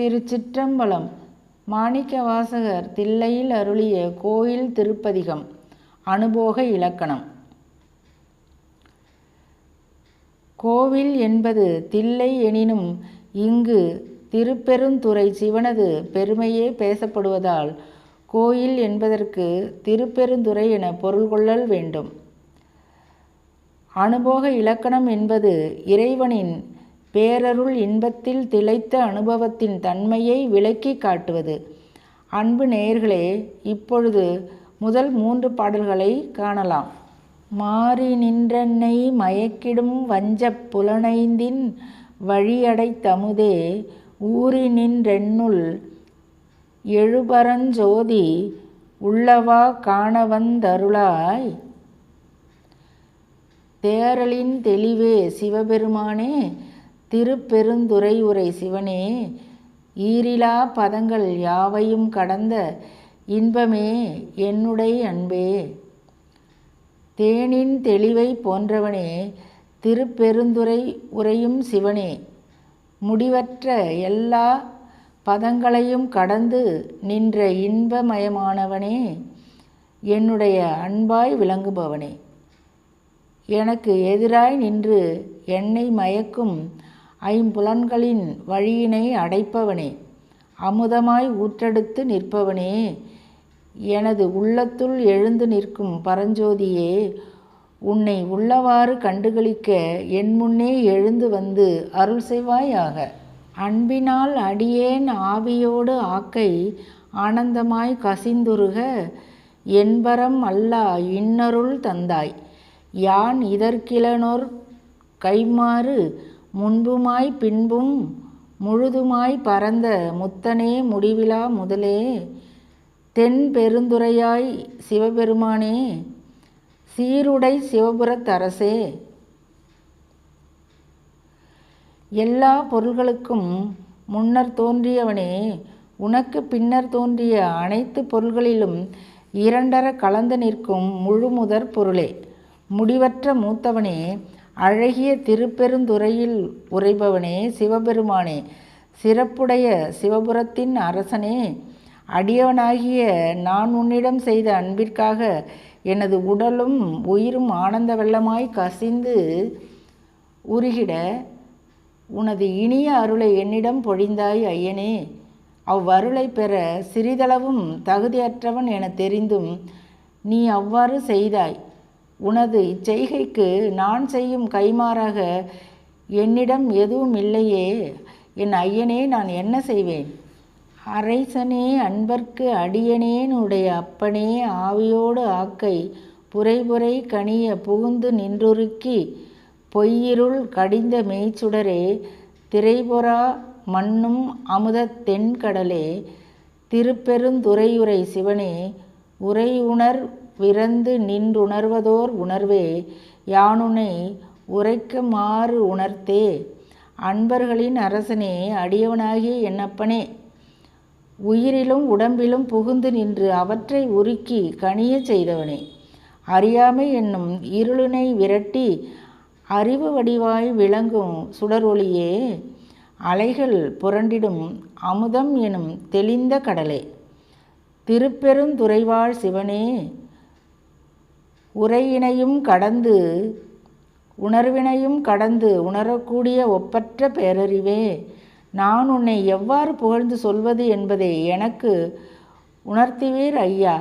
திருச்சிற்றம்பலம். மாணிக்க வாசகர் தில்லையில் அருளிய கோயில் திருப்பதிகம். அனுபோக இலக்கணம். கோவில் என்பது தில்லை எனினும் இங்கு திருப்பெருந்துறை சிவனது பெருமையே பேசப்படுவதால் கோயில் என்பதற்கு திருப்பெருந்துறை என பொருள் கொள்ளல் வேண்டும். அனுபோக இலக்கணம் என்பது இறைவனின் பேரருள் இன்பத்தில் திளைத்த அனுபவத்தின் தன்மையை விளக்கி காட்டுவது. அன்பு நேயர்களே இப்பொழுது முதல் மூன்று பாடல்களை காணலாம். மாறி நின்றென்னை மயக்கிடும் வஞ்சப் புலனைந்தின் வழியடைத் தமுதே ஊறி நின்றென்னுள் எழுபரஞ்சோதி உள்ளவா காணவந்தருளாய் தேரலின் தெளிவே சிவபெருமானே திருப்பெருந்துறை உரை சிவனே ஈரிலா பதங்கள் யாவையும் கடந்த இன்பமே என்னுடைய அன்பே. தேனின் தெளிவை போன்றவனே திருப்பெருந்துறை உரையும் சிவனே முடிவற்ற எல்லா பதங்களையும் கடந்து நின்ற இன்பமயமானவனே என்னுடைய அன்பாய் விளங்குபவனே. எனக்கு எதிராய் நின்று என்னை மயக்கும் ஐம்புலன்களின் வழியினை அடைப்பவனே அமுதமாய் ஊற்றெடுத்து நிற்பவனே எனது உள்ளத்துள் எழுந்து நிற்கும் பரஞ்சோதியே உன்னை உள்ளவாறு கண்டுகளிக்க என் முன்னே எழுந்து வந்து அருள் செய்வாயாக அன்பினால் அடியேன் ஆவியோடு ஆக்கை ஆனந்தமாய் கசிந்துருக என்பரம் அல்லா இன்னருள் தந்தாய். யான் இதற்கிலனோர் கைமாறு முன்புமாய் பின்பும் முழுதுமாய் பரந்த முத்தனே முடிவிலா முதலே. தென் பெருந்துரையாய் சிவபெருமானே சீருடை சிவபுரத்தரசே எல்லா பொருள்களுக்கும் முன்னர் தோன்றியவனே உனக்கு பின்னர் தோன்றிய அனைத்து பொருள்களிலும் இரண்டர கலந்து நிற்கும் முழுமுதற் பொருளே. முடிவற்ற மூத்தவனே அழகிய திருப்பெருந்துறையில் உரைபவனே சிவபெருமானே சிறப்புடைய சிவபுரத்தின் அரசனே அடியவனாகிய நான் உன்னிடம் செய்த அன்பிற்காக எனது உடலும் உயிரும் ஆனந்த வெள்ளமாய் கசிந்து உருகிட உனது இனிய அருளை என்னிடம் பொழிந்தாய் ஐயனே. அவ்வருளை பெற சிறிதளவும் தகுதியற்றவன் என தெரிந்தும் நீ அவ்வாறு செய்தாய். உனது இச்செய்கைக்கு நான் செய்யும் கைமாறாக என்னிடம் எதுவும் இல்லையே. என் ஐயனே நான் என்ன செய்வேன்? அரைசனே அன்பர்க்கு அடியனேனுடைய அப்பனே ஆவியோடு ஆக்கை புரைபுரை கனிய புகுந்து நின்றுருக்கி பொய்யிருள் கடிந்த மெய்ச்சுடரே திரைபொறா மண்ணும் அமுத தென்கடலே திருப்பெருந்துறையுரை சிவனே உறையுணர் விரந்து நின்றுணர்வதோர் உணர்வே யானுனை உரைக்குமாறு உணர்த்தே. அன்பர்களின் அரசனே அடியவனாகிய என்னப்பனே. உயிரிலும் உடம்பிலும் புகுந்து நின்று அவற்றை உருக்கி கனிய செய்தவனே. அறியாமை என்னும் இருளினை விரட்டி அறிவு வடிவாய் விளங்கும் சுடரொளியே அலைகள் புரண்டிடும் அமுதம் எனும் தெளிந்த கடலே. திருப்பெருந்துறைவாழ் சிவனே உரையினையும் கடந்து உணர்வினையும் கடந்து உணரக்கூடிய ஒப்பற்ற பேரறிவே நான் உன்னை எவ்வாறு புகழ்ந்து சொல்வது என்பதை எனக்கு உணர்த்துவீர் ஐயா.